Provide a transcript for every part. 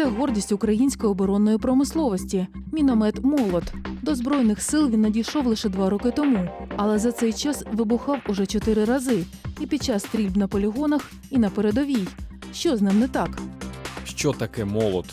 Це гордість української оборонної промисловості. Міномет молот. До збройних сил він надійшов лише два роки тому, але за цей час вибухав уже чотири рази і під час стрільб на полігонах, і на передовій. Що з ним не так? Що таке молот?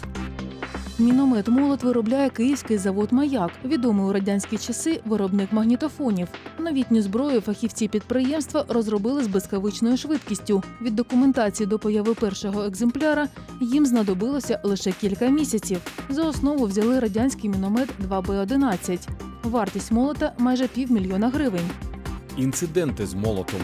Міномет молот виробляє київський завод Маяк, відомий у радянські часи виробник магнітофонів. Новітню зброю фахівці підприємства розробили з блискавичною швидкістю. Від документації до появи першого екземпляра їм знадобилося лише кілька місяців. За основу взяли радянський міномет 2Б11. Вартість молота майже півмільйона гривень. Інциденти з молотом.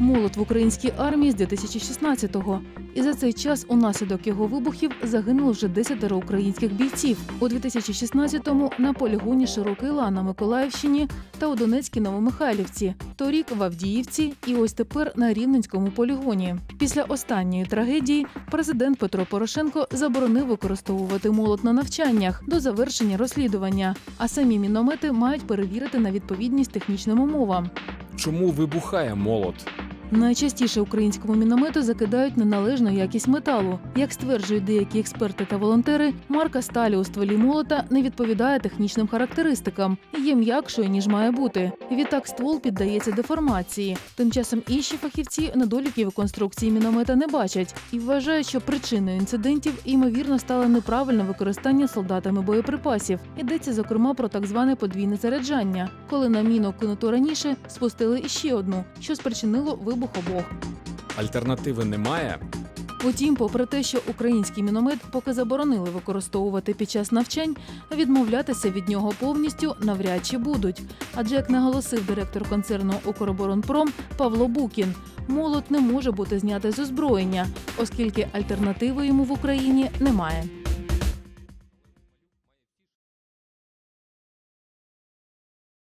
Молот в українській армії з 2016-го. І за цей час унаслідок його вибухів загинуло вже 10 українських бійців. У 2016-му на полігоні Широкий Лан на Миколаївщині та у Донецькій Новомихайлівці, торік в Авдіївці і ось тепер на Рівненському полігоні. Після останньої трагедії президент Петро Порошенко заборонив використовувати молот на навчаннях до завершення розслідування, а самі міномети мають перевірити на відповідність технічним умовам. Чому вибухає молот? Найчастіше українському міномету закидають неналежну якість металу. Як стверджують деякі експерти та волонтери, марка сталі у стволі молота не відповідає технічним характеристикам і є м'якшою ніж має бути. Відтак ствол піддається деформації. Тим часом інші фахівці недоліків конструкції міномета не бачать і вважають, що причиною інцидентів ймовірно стало неправильне використання солдатами боєприпасів. Йдеться зокрема про так зване подвійне заряджання, коли на міну кинуту раніше спустили іще одну, що спричинило вибух обох. Альтернативи немає? Утім, попри те, що український міномет поки заборонили використовувати під час навчань, відмовлятися від нього повністю навряд чи будуть. Адже, як наголосив директор концерну Укроборонпром Павло Букін, молот не може бути знятий з озброєння, оскільки альтернативи йому в Україні немає.